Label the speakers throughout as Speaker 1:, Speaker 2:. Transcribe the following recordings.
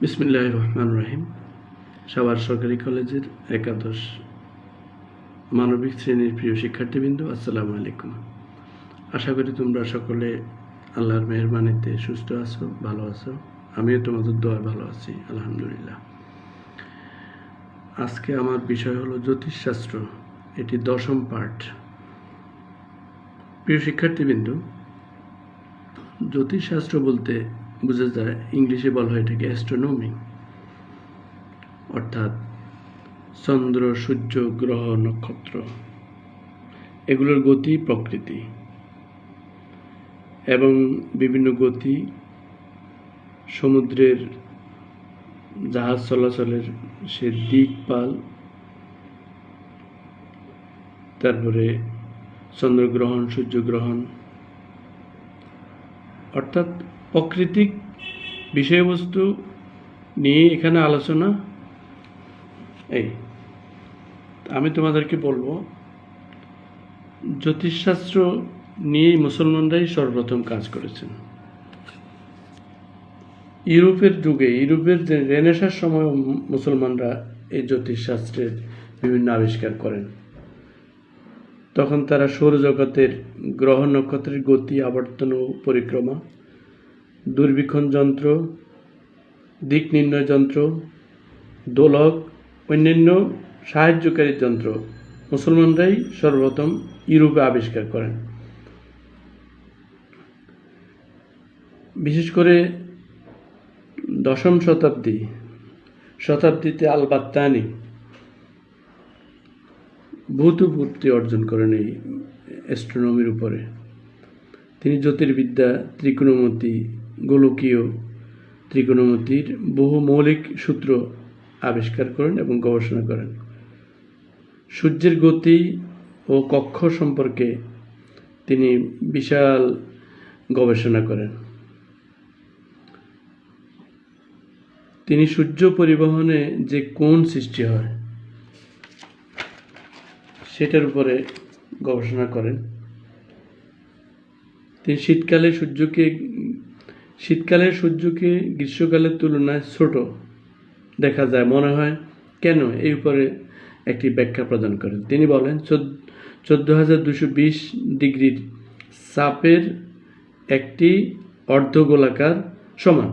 Speaker 1: বিসমিল্লাহ রহমান রহিম সাভার সরকারি কলেজের একাদশ মানবিক শ্রেণির প্রিয় শিক্ষার্থীবৃন্দ, আসসালামু আলাইকুম। আশা করি তোমরা সকলে আল্লাহর মেহরবানিতে সুস্থ আছো, ভালো আছো। আমিও তোমাদের দোয়ার ভালো আছি, আলহামদুলিল্লাহ। আজকে আমার বিষয় হলো জ্যোতিষশাস্ত্র, এটি দশম পাঠ। প্রিয় শিক্ষার্থীবৃন্দ, জ্যোতিষশাস্ত্র বলতে বোঝা যায় ইংলিশে বলা হয় এটাকে অ্যাস্ট্রোনমি অর্থাৎ চন্দ্র, সূর্য, গ্রহ, নক্ষত্র। এগুলোর গতি প্রকৃতি। এবং বিভিন্ন গতি সমুদ্রের জাহাজ চলাচলের সে দিকপাল। তারপরে চন্দ্রগ্রহণ সূর্যগ্রহণ অর্থাৎ প্রাকৃতিক বিষয়বস্তু নিয়ে এখানে আলোচনা। এই, আমি তোমাদেরকে বলব, জ্যোতিষশাস্ত্র নিয়ে মুসলমানরাই সর্বপ্রথম কাজ করেছেন। ইউরোপের যুগে, ইউরোপের রেনেসার সময় মুসলমানরা এই জ্যোতিষশাস্ত্রের বিভিন্ন আবিষ্কার করেন। তখন তারা সৌরজগতের গ্রহ নক্ষত্রের গতি, আবর্তন ও পরিক্রমা, দুর্বীক্ষণ যন্ত্র, দিক নির্ণয় যন্ত্র, দোলক, অন্যান্য সাহায্যকারী যন্ত্র। মুসলমানরাই সর্বপ্রথম ইউরোপে আবিষ্কার করেন। বিশেষ করে দশম শতাব্দী, শতাব্দীতে আল বাত্তানি ভূতপূর্তি অর্জন করেন এই অ্যাস্ট্রোনমির উপরে। তিনি জ্যোতির্বিদ্যা, ত্রিকোণমতি, গোলকীয় ত্রিকোণমতির বহু মৌলিক সূত্র আবিষ্কার করেন এবং গবেষণা করেন। সূর্যের গতি ও কক্ষ সম্পর্কে তিনি বিশাল গবেষণা করেন। তিনি সূর্য পরিবহনে যে কোন সৃষ্টি হয় সেটার উপরে গবেষণা করেন। তিনি শীতকালে সূর্যকে শীতকালে সূর্যকে গ্রীষ্মকালের তুলনায় ছোট দেখা যায়। মনে হয়, কেন এই উপরে একটি ব্যাখ্যা প্রদান করেন? তিনি বলেন, চোদ্দ হাজার দুশো বিশ ডিগ্রির চাপের একটি অর্ধগোলাকার সমান।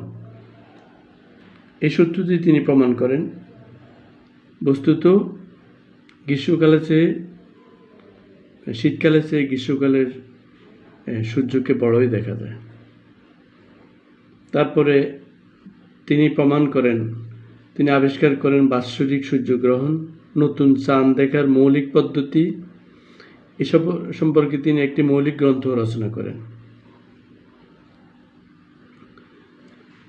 Speaker 1: এই সূত্রটি তিনি প্রমাণ করেন। বস্তুত গ্রীষ্মকালে চেয়ে শীতকালে চেয়ে গ্রীষ্মকালের সূর্যকে বড়ই দেখা যায়। তারপরে তিনি প্রমাণ করেন, তিনি আবিষ্কার করেন বাৎসরিক সূর্যগ্রহণ, নতুন চাঁদ দেখার মৌলিক পদ্ধতি, এসব সম্পর্কে তিনি একটি মৌলিক গ্রন্থ রচনা করেন।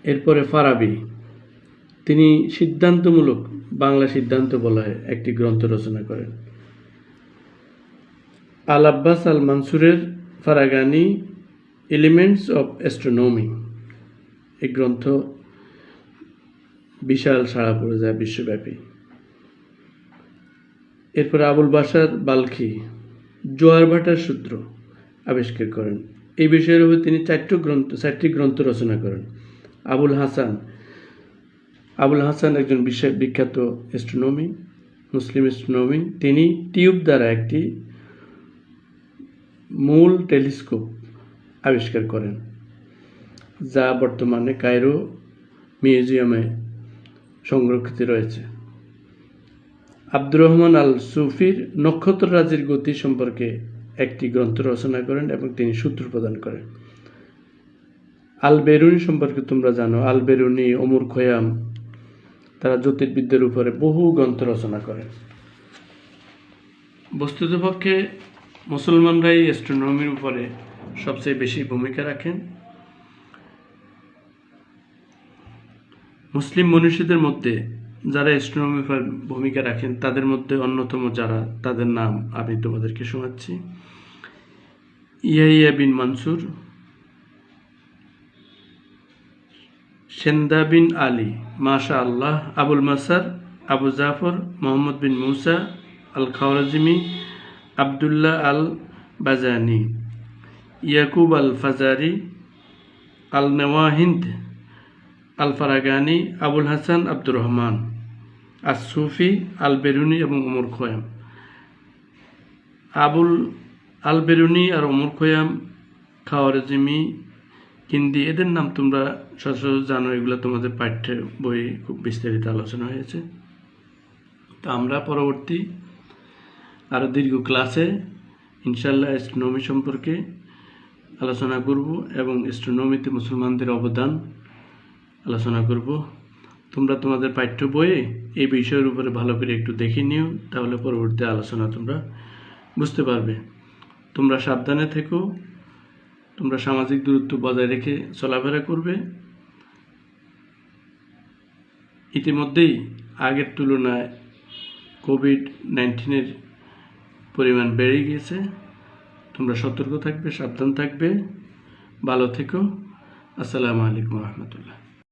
Speaker 1: এরপরে ফারাবি, তিনি সিদ্ধান্তমূলক বাংলা সিদ্ধান্ত বলা হয় একটি গ্রন্থ রচনা করেন। আল আব্বাস আল মানসুরের ফারাগানি এলিমেন্টস অফ অ্যাস্ট্রোনমি এই গ্রন্থ বিশাল সাড়া পড়ে যায় বিশ্বব্যাপী। এরপর আবুল বাসার বালখি, জোয়ার ভাটার সূত্র আবিষ্কার করেন। এই বিষয়ের উপর তিনি চারটি গ্রন্থ চারটি গ্রন্থ রচনা করেন। আবুল হাসান আবুল হাসান একজন বিখ্যাত অ্যাস্ট্রোনমি মুসলিম অ্যাস্ট্রোনমি তিনি টিউব দ্বারা একটি মূল টেলিস্কোপ আবিষ্কার করেন, যা বর্তমানে কায়রো মিউজিয়ামে সংরক্ষিত রয়েছে। আব্দুর রহমান আল সুফির নক্ষত্র রাজির গতি সম্পর্কে একটি গ্রন্থ রচনা করেন এবং তিনি সূত্র প্রদান করেন। আল বেরুনি সম্পর্কে তোমরা জানো আল বেরুনি অমর খয়াম, তারা জ্যোতির্বিদ্যার উপরে বহু গ্রন্থ রচনা করেন। বস্তুতপক্ষে মুসলমানরাই অ্যাস্ট্রোনমির উপরে সবচেয়ে বেশি ভূমিকা রাখেন। মুসলিম মনীষীদের মধ্যে যারা অ্যাস্ট্রোনমির ভূমিকা রাখেন, তাদের মধ্যে অন্যতম যারা, তাদের নাম আমি তোমাদেরকে শোনাচ্ছি। ইয়াইয়া বিন Mansur, Sind bin Ali Masha Allah Abul Mashar, Abu Jafar, Muhammad bin Musa al Khwarizmi Abdullah al Battani Yaqub al Fazari al Nahawandi al Farghani Abul Hasan, Abdur Rahman ar Sufi al Biruni এবং Omar খোয়াম। Abul আল বেরুনি আর উমর খোয়াম খাওয়ারজিমি কিন্দি, এদের নাম তোমরা সচরাচর জানো, এগুলো তোমাদের পাঠ্য বই খুব বিস্তারিত আলোচনা হয়েছে। তো আমরা পরবর্তী আরও দীর্ঘ ক্লাসে ইনশাল্লাহ অ্যাস্ট্রোনমি সম্পর্কে আলোচনা করব এবং অ্যাস্ট্রোনমিতে মুসলমানদের অবদান আলোচনা করব। তোমরা তোমাদের পাঠ্য বইয়ে এই বিষয়ের উপরে ভালো করে একটু দেখে নিও, তাহলে পরবর্তী আলোচনা তোমরা বুঝতে পারবে। তোমরা সাবধানে থেকো, তোমরা সামাজিক দূরত্ব বজায় রেখে চলাফেরা করবে। ইতিমধ্যেই আগের তুলনায় কোভিড নাইন্টিনের পরিমাণ বেড়ে গিয়েছে। তোমরা সতর্ক থাকবে সাবধান থাকবে। ভালো থেকো। আসসালামু আলাইকুম রহমতুল্লাহ।